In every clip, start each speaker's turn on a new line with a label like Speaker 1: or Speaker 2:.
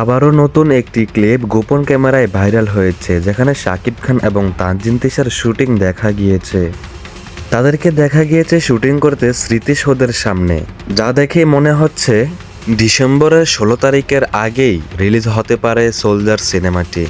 Speaker 1: আবারও নতুন একটি ক্লিপ গোপন ক্যামেরায় ভাইরাল হয়েছে, যেখানে শাকিব খান এবং তানজিন তিশার শুটিং দেখা গিয়েছে। তাদেরকে দেখা গিয়েছে শুটিং করতে স্মৃতিসৌধের সামনে। যা দেখে মনে হচ্ছে ডিসেম্বরের ষোলো তারিখের আগেই রিলিজ হতে পারে সোলজার সিনেমাটি।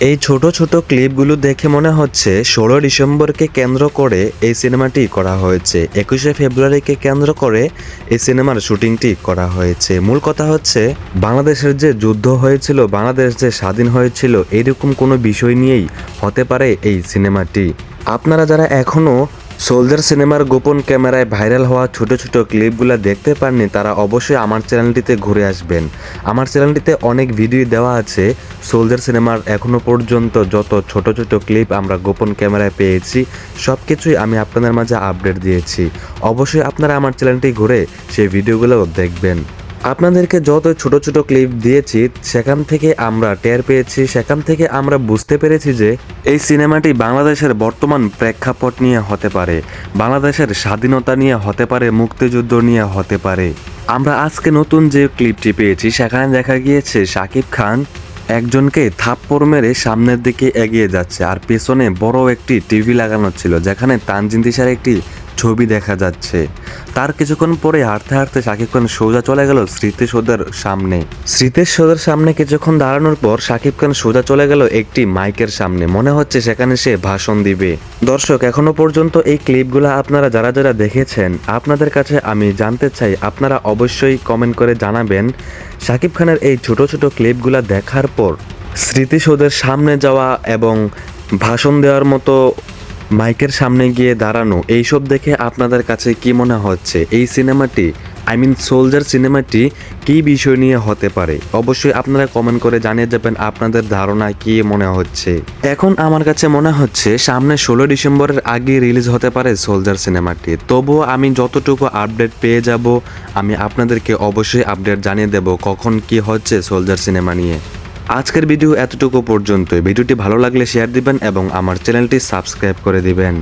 Speaker 1: এই ছোট ছোট ক্লিপগুলো দেখে মনে হচ্ছে ষোলো ডিসেম্বরকে কেন্দ্র করে এই সিনেমাটি করা হয়েছে। একুশে ফেব্রুয়ারিকে কেন্দ্র করে এই সিনেমার শুটিংটি করা হয়েছে। মূল কথা হচ্ছে, বাংলাদেশের যে যুদ্ধ হয়েছিল, বাংলাদেশ যে স্বাধীন হয়েছিল, এরকম কোনো বিষয় নিয়েই হতে পারে এই সিনেমাটি। আপনারা যারা এখনও সোলজার সিনেমার গোপন ক্যামেরায় ভাইরাল হওয়া ছোট ছোট ক্লিপগুলো দেখতে পাননি তারা অবশ্যই আমার চ্যানেলটিতে ঘুরে আসবেন। আমার চ্যানেলটিতে অনেক ভিডিও দেওয়া আছে। সোলজার সিনেমার এখনও পর্যন্ত যত ছোট ছোট ক্লিপ আমরা গোপন ক্যামেরায় পেয়েছি সব কিছুই আমি আপনাদের মাঝে আপডেট দিয়েছি। অবশ্যই আপনারা আমার চ্যানেলটি ঘুরে সেই ভিডিওগুলো দেখবেন। আপনাদেরকে যত ছোট ছোট ক্লিপ দিয়েছি, সেখান থেকে আমরা টের পেয়েছি, সেখান থেকে আমরা বুঝতে পেরেছি যে এই সিনেমাটি বাংলাদেশের বর্তমান প্রেক্ষাপট নিয়ে হতে পারে, বাংলাদেশের স্বাধীনতা নিয়ে হতে পারে, মুক্তিযুদ্ধ নিয়ে হতে পারে। আমরা আজকে নতুন যে ক্লিপটি পেয়েছি, সেখানে দেখা গিয়েছে শাকিব খান একজনকে থাপ্পড় মেরে সামনের দিকে এগিয়ে যাচ্ছে, আর পেছনে বড় একটি টিভি লাগানো ছিল, যেখানে তানজিন তিশার একটি ছবি দেখা যাচ্ছে। তার কিছুক্ষণ পরে হাঁটতে হাঁটতে শাকিব খান সোজা চলে গেল স্মৃতিসৌধের সামনে। স্মৃতিসৌধের সামনে কিছুক্ষণ দাঁড়ানোর পর শাকিব খান সোজা চলে গেল একটি মাইকের সামনে। মনে হচ্ছে সেখানে সে ভাষণ দিবে। দর্শক, এখনও পর্যন্ত এই ক্লিপগুলো আপনারা যারা যারা দেখেছেন, আপনাদের কাছে আমি জানতে চাই, আপনারা অবশ্যই কমেন্ট করে জানাবেন শাকিব খানের এই ছোট ছোট ক্লিপগুলো দেখার পর স্মৃতিসৌধের সামনে যাওয়া এবং ভাষণ দেওয়ার মতো মাইকের সামনে গিয়ে দাঁড়ানো, এইসব দেখে আপনাদের কাছে কি মনে হচ্ছে? এই সিনেমাটি আই মিন সোলজার সিনেমাটি কি বিষয় নিয়ে হতে পারে? অবশ্যই আপনারা কমেন্ট করে জানিয়ে যাবেন আপনাদের ধারণা কি মনে হচ্ছে। এখন আমার কাছে মনে হচ্ছে, সামনে ষোলো ডিসেম্বরের আগে রিলিজ হতে পারে সোলজার সিনেমাটি। তবুও আমি যতটুকু আপডেট পেয়ে যাব, আমি আপনাদেরকে অবশ্যই আপডেট জানিয়ে দেব কখন কি হচ্ছে সোলজার সিনেমা নিয়ে। আজকের ভিডিও এতটুকু পর্যন্ত ভিডিওটি ভালো লাগলে শেয়ার দিবেন এবং আমার চ্যানেলটি সাবস্ক্রাইব করে দিবেন।